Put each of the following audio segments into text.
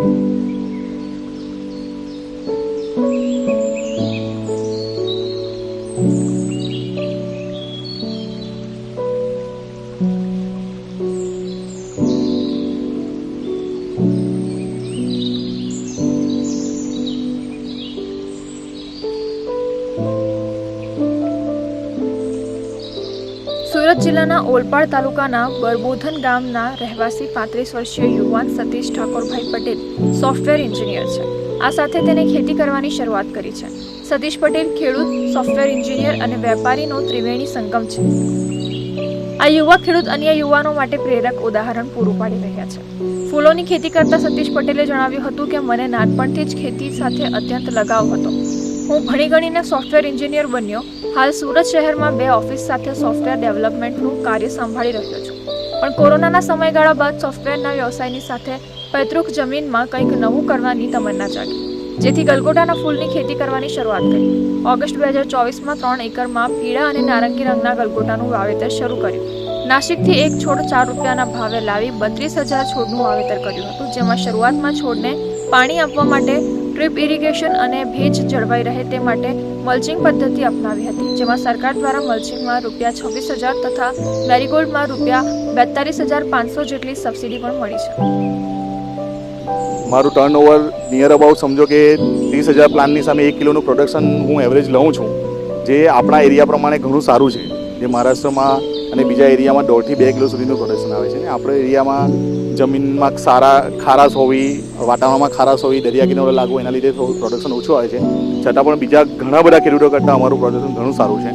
Thank you. Surat જિલ્લાના ઓલપાડ તાલુકાના બરબોધન ગામના રહેવાસી પાંત્રીસ વર્ષીય યુવાન સતીશ ઠાકોરભાઈ પટેલ સોફ્ટવેર એન્જિનિયર છે. આ સાથે તેને ખેતી કરવાની શરૂઆત કરી છે. સતીશ પટેલ ખેડૂત, સોફ્ટવેર એન્જિનિયર અને વેપારીનો ત્રિવેણી સંગમ છે. આ યુવા ખેડૂત અન્ય યુવાનો માટે પ્રેરક ઉદાહરણ પૂરું પાડી રહ્યા છે. ફૂલોની ખેતી કરતા સતીશ પટેલે જણાવ્યું હતું કે, મને નાનપણથી જ ખેતી સાથે અત્યંત લગાવ હતો. હું ભણી ગણીને સોફ્ટવેર એન્જિનિયર બન્યો. હાલ સુરત શહેરમાં બે ઓફિસ સાથે સોફ્ટવેર ડેવલપમેન્ટનું કાર્ય સંભાળી રહ્યો છું. પણ કોરોનાના સમયગાળા બાદ સોફ્ટવેરના વ્યવસાયની સાથે પૈતૃક જમીનમાં કંઈક નવું કરવાની તમન્ના જાગી. જેથી ગલગોટાના ફૂલની ખેતી કરવાની શરૂઆત કરી. ઓગસ્ટ બે હજાર ચોવીસમાં ત્રણ એકરમાં પીળા અને નારંગી રંગના ગલગોટાનું વાવેતર શરૂ કર્યું. નાસિકથી એક છોડ ચાર રૂપિયાના ભાવે લાવી બત્રીસ હજાર છોડનું વાવેતર કર્યું હતું, જેમાં શરૂઆતમાં છોડને પાણી આપવા માટે ડ્રીપ ઇરિગેશન અને ભેજ જળવાઈ રહે તે માટે મલ્ચિંગ પદ્ધતિ અપનાવી હતી, જેમાં સરકાર દ્વારા મલ્ચિંગમાં રૂપિયા છવ્વીસ હજાર તથા મેરીગોલ્ડમાં રૂપિયા બેતાલીસ હજાર પાંચસો જેટલી સબસિડી પણ મળી છે. મારું ટર્ન ઓવર નિયર અબાઉટ સમજો કે ત્રીસ હજાર પ્લાનની સામે એક કિલોનું પ્રોડક્શન હું એવરેજ લઉં છું, જે આપણા એરિયા પ્રમાણે ઘણું સારું છે. જે મહારાષ્ટ્રમાં અને બીજા એરિયામાં દોઢથી બે કિલો સુધીનું પ્રોડક્શન આવે છે ને, આપણા એરિયામાં જમીનમાં સારા ખારાશ હોવી, વાતાવરણમાં ખારાશ હોવી, દરિયા કિનારો લાગુ એના લીધે થોડું પ્રોડક્શન ઓછું આવે છે. છતાં પણ બીજા ઘણા બધા ખેડૂતો કરતાં અમારું પ્રોડક્શન ઘણું સારું છે.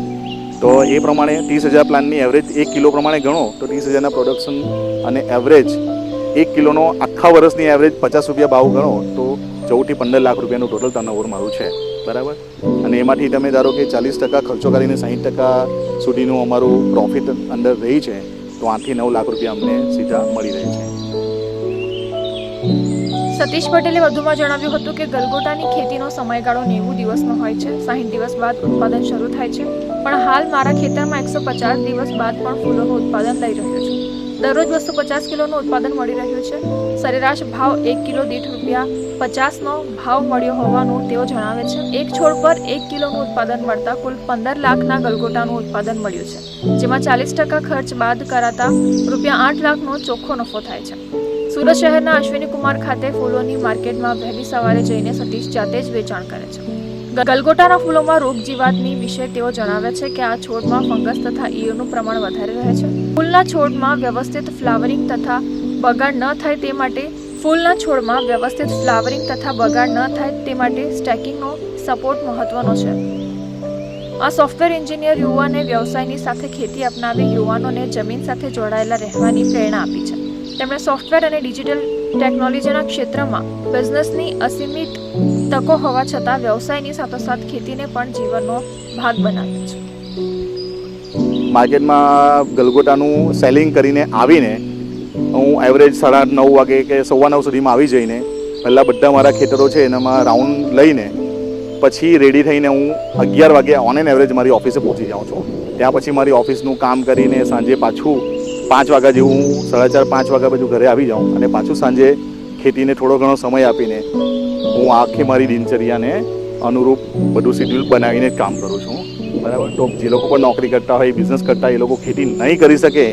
તો એ પ્રમાણે ત્રીસ હજાર પ્લાનની એવરેજ એક કિલો પ્રમાણે ગણો, તો ત્રીસ હજારના પ્રોડક્શન અને એવરેજ એક કિલોનો આખા વર્ષની એવરેજ પચાસ રૂપિયા ભાવ ગણો, તો ચૌદથી પંદર લાખ રૂપિયાનું ટોટલ ટર્નઓવર મારું છે. બરાબર? અને એમાંથી તમે ધારો કે ચાલીસ ટકા ખર્ચો કરીને સાહીઠ ટકા સુધીનું અમારું પ્રોફિટ અંદર રહી છે, તો આઠથી નવ લાખ રૂપિયા અમને સીધા મળી રહે છે. સતીશ પટેલે વધુમાં જણાવ્યું હતું કે ગલગોટાની ખેતીનો સમયગાળો નેવું દિવસનો હોય છે. સાહીઠ દિવસ બાદ ઉત્પાદન શરૂ થાય છે. પણ હાલ મારા ખેતરમાં એકસો પચાસ દિવસ બાદ પણ ફૂલોનું ઉત્પાદન લઈ રહ્યો છું. દરરોજ બસો પચાસ કિલોનું ઉત્પાદન મળી રહ્યું છે. સરેરાશ ભાવ એક કિલો દીઠ રૂપિયા પચાસનો ભાવ મળ્યો હોવાનું તેઓ જણાવે છે. એક છોડ પર એક કિલોનું ઉત્પાદન મળતા કુલ પંદર લાખના ગલગોટાનું ઉત્પાદન મળ્યું છે. જેમાં ચાલીસ ટકા ખર્ચ બાદ કરાતા રૂપિયા આઠ લાખનો ચોખ્ખો નફો થાય છે. સુરત શહેરના અશ્વિની કુમાર ખાતે ફૂલોની માર્કેટમાં વહેલી સવારે જઈને સતીશ જાતે જ વેચાણ કરે છે. ગલગોટાના ફૂલોમાં રોગ જીવાતની વિશે તેઓ જણાવે છે કે આ છોડમાં ફંગસ તથા ઈયળનું પ્રમાણ વધારે રહે છે. ફૂલના છોડમાં વ્યવસ્થિત ફ્લાવરિંગ તથા બગાડ ન થાય તે માટે ફૂલના છોડમાં વ્યવસ્થિત ફ્લાવરિંગ તથા બગાડ ન થાય તે માટે સ્ટેકિંગનો સપોર્ટ મહત્વનો છે. આ સોફ્ટવેર એન્જિનિયર યુવાને વ્યવસાયની સાથે ખેતી અપનાવી યુવાનોને જમીન સાથે જોડાયેલા રહેવાની પ્રેરણા આપી છે. તેમણે સોફ્ટવેર અને ડિજિટલ ટેકનોલોજીના ક્ષેત્રમાં બિઝનેસની અસીમિત તકો હોવા છતાં વ્યવસાયની સાથોસાથ ખેતીને પણ જીવનનો ભાગ બનાવ્યો છે. માર્કેટમાં ગલગોટાનું સેલિંગ કરીને આવીને હું એવરેજ સાડા નવ વાગે કે સવા નવ સુધીમાં આવી જઈને પહેલાં બધા મારા ખેતરો છે એનામાં રાઉન્ડ લઈને પછી રેડી થઈને હું અગિયાર વાગે ઓન એન એવરેજ મારી ઓફિસે પહોંચી જાઉં છું. ત્યાં પછી મારી ઓફિસનું કામ કરીને સાંજે પાછું પાંચ વાગ્યા જેવું હું સાડા ચાર, પાંચ વાગ્યા બાજુ ઘરે આવી જાઉં અને પાછું સાંજે ખેતીને થોડો ઘણો સમય આપીને હું આખી મારી દિનચર્યાને અનુરૂપ બધું શેડ્યુલ બનાવીને કામ કરું છું. બરાબર? તો જે લોકો પણ નોકરી કરતા હોય બિઝનેસ કરતા એ લોકો ખેતી નહીં કરી શકે.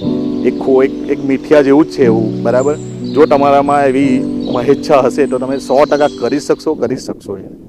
એક ખો, એક એક મીઠિયા જેવું જ છે એવું. બરાબર? જો તમારામાં એવી મહેચ્છા હશે તો તમે સો ટકા કરી શકશો કરી શકશો એ